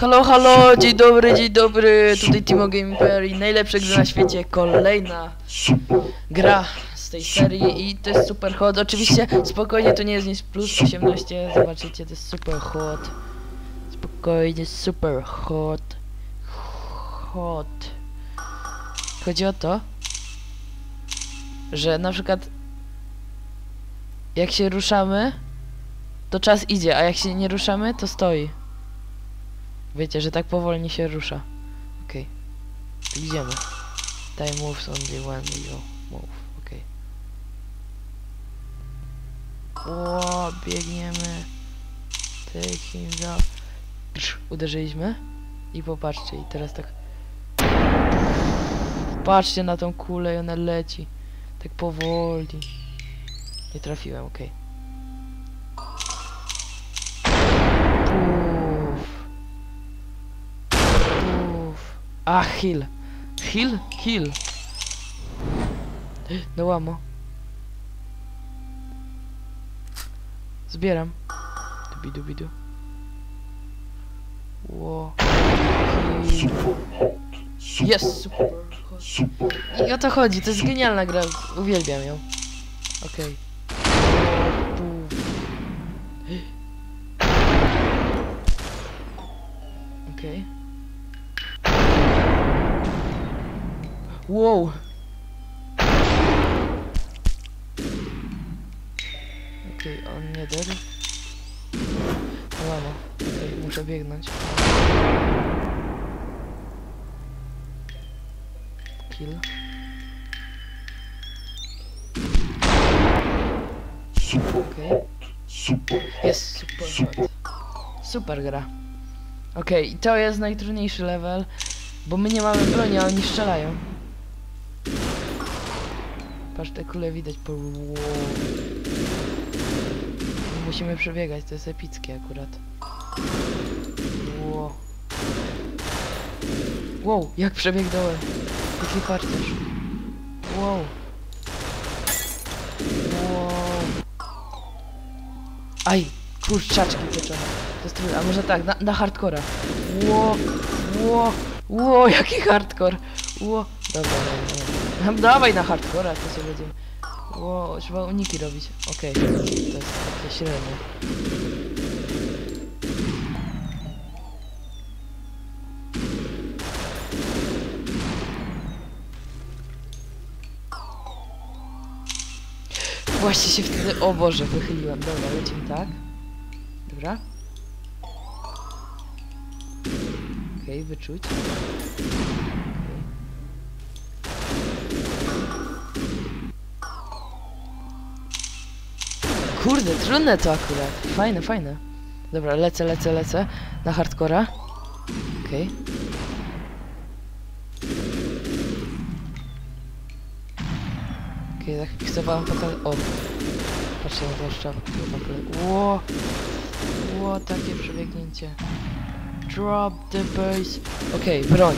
Halo, halo, dzień dobry, dzień dobry, tutaj Timo Game Imperi, najlepsze gry na świecie, kolejna gra z tej serii i to jest super hot, oczywiście spokojnie to nie jest nic plus 18, zobaczycie, to jest super hot, spokojnie, super hot, hot, chodzi o to, że na przykład jak się ruszamy, to czas idzie, a jak się nie ruszamy, to stoi. Wiecie, że tak powolnie się rusza. Okej. Okay. Idziemy. Time moves only when you move. Okej. Okay. O, biegniemy. Taking the... Psz, Uderzyliśmy. I popatrzcie, i teraz tak... Patrzcie na tą kulę i ona leci. Tak powoli. Nie trafiłem, okej. Okay. A, heal. Heal? Heal. No łamo. Zbieram. Dubi dubi du. Ło. Jest super. I o to chodzi, to jest genialna gra. Uwielbiam ją. Okej. Okay. Wow. Okej, okay, on nie. Łamo. Okej, okay, muszę biegnąć. Kill. Okej. Okay. Jest super hot. Super gra. Okej, okay, to jest najtrudniejszy level, bo my nie mamy broni, a oni strzelają. Te kule widać po... Wow. Musimy przebiegać, to jest epickie akurat. Wow. Wow, jak przebiegnąłem. Jaki parcerz. Wow. Wow. Aj, kurczaczki pieczone. To jest trudne, a może tak, na, na hardcora. Wow, wow, wow, jaki hardcore. Wow. Dobra, dobra, dobra. Dawaj na hardcora, to sobie będziemy... Ło, trzeba uniki robić. Okej, okay. to jest takie średnie. Właśnie się wtedy... O Boże, wychyliłem. Dobra, lecimy tak. Dobra. Okej, okay, wyczuć. Kurde, trudne to akurat. Fajne, fajne. Dobra, lecę, lecę, lecę. Na hardcora. Okej. Okay. Okej, okay, tak chcę wam pokazać... O! Patrzcie na to szczap. Ło! Ło, takie przebiegnięcie. Drop the base. Okej, okay, broń.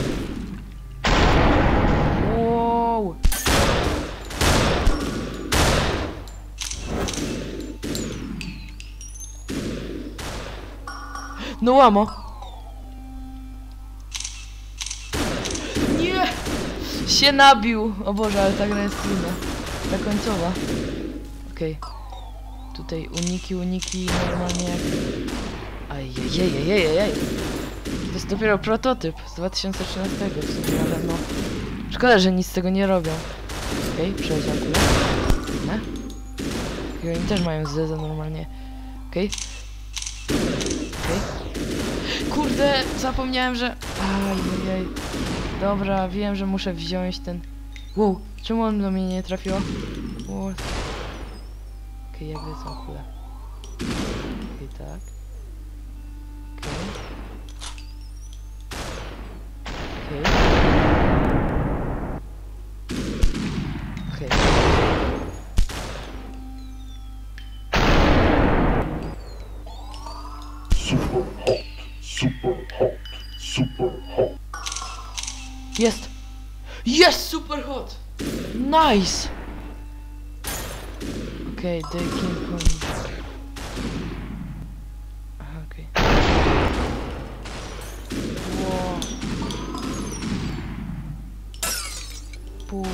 No łamo. Nie! Się nabił. O Boże, ale ta gra jest trudna. Ta końcowa. Okej. Okay. Tutaj uniki, uniki normalnie jak... Ajajajajajajaj. To jest dopiero prototyp z 2013 w sumie, ale no... Szkoda, że nic z tego nie robią. Okej, okay, przejdź akurat. Nie? I oni też mają zeza normalnie. Okej. Okay. Okej. Okay. Kurde, zapomniałem, że... Ajajaj. Dobra, wiem, że muszę wziąć ten... Wow, czemu on do mnie nie trafiło? Wow. Okej, okay, jak lecą kule. Okej, okay, tak. Okej. Okay. Okej. Jest! Jest super hot! Nice! Okej, okay, the King Kong. Aha, okej. Ło. Pół.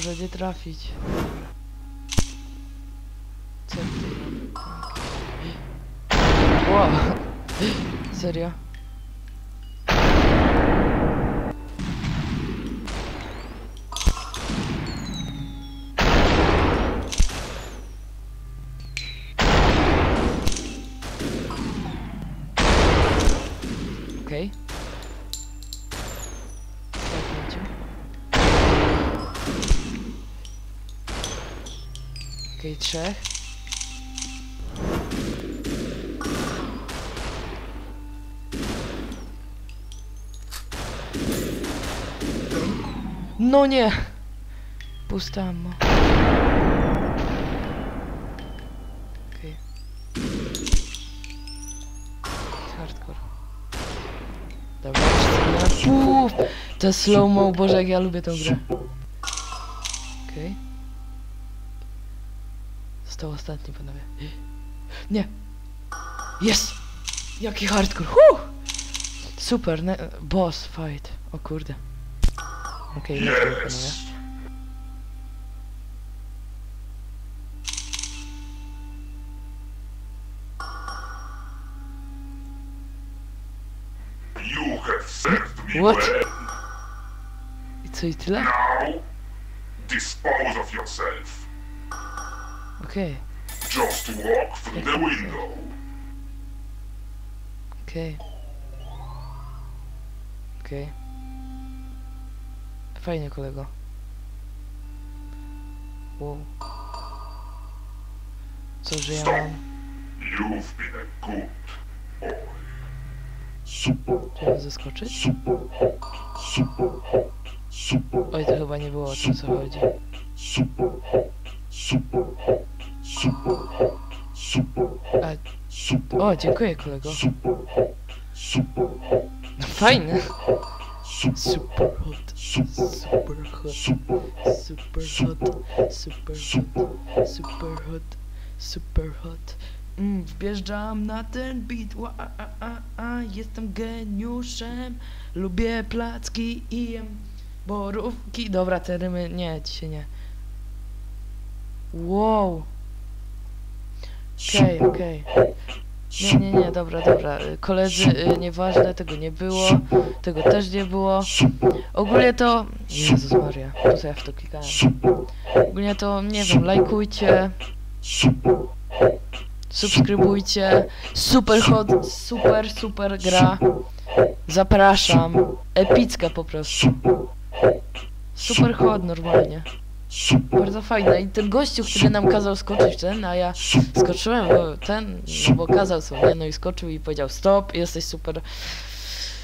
Boże, gdzie trafić? Co ty? Wow. Serio? Okej, trzech. No nie! Pusta ammo. Okej. Hardcore. Dobra, Uff, to slow-mo, boże jak ja lubię tą grę. Okej. Został ostatni, panowie. Nie! Jest! Jaki hardcore! Huh! Super, ne- boss fight. O kurde. Okej, panowie. Yes. You have served me What? well. I co, i tyle? Now, dispose of yourself. Okej, Just walk through the window. okej. Okej. Fajnie, kolego. Wow. Co, że ja mam... You've been a good boy. Super, mam zaskoczyć? super hot, super hot, super Oj, to chyba nie było o co chodzi. super hot, super hot, super hot, super hot, A, super o, dziękuję, kolego. super hot, super hot, Fajny. super Super hot. super Super hot. super Super hot. Super hot. Super hot. Super hot. Mm, wjeżdżam na ten beat. Ła, a, a, a, jestem geniuszem. Lubię placki i jem borówki. Dobra, te rymy. Nie, dzisiaj nie. Wow. Okej, okej. Nie, nie, nie, dobra, dobra. Koledzy, y, nieważne, tego nie było. Tego też nie było. Ogólnie to... Jezus Maria, po co ja w to klikałem? Ogólnie to, nie wiem, lajkujcie, subskrybujcie. Super hot, super, super gra. Zapraszam. Epicka po prostu. Super hot normalnie. Bardzo fajna. I ten gościu, który nam kazał skoczyć ten, a ja skoczyłem, bo ten, bo kazał sobie, no i skoczył i powiedział stop, jesteś super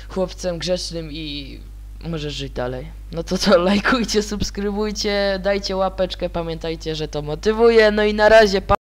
chłopcem grzecznym i możesz żyć dalej. No to co, lajkujcie, subskrybujcie, dajcie łapeczkę, pamiętajcie, że to motywuje, no i na razie, pa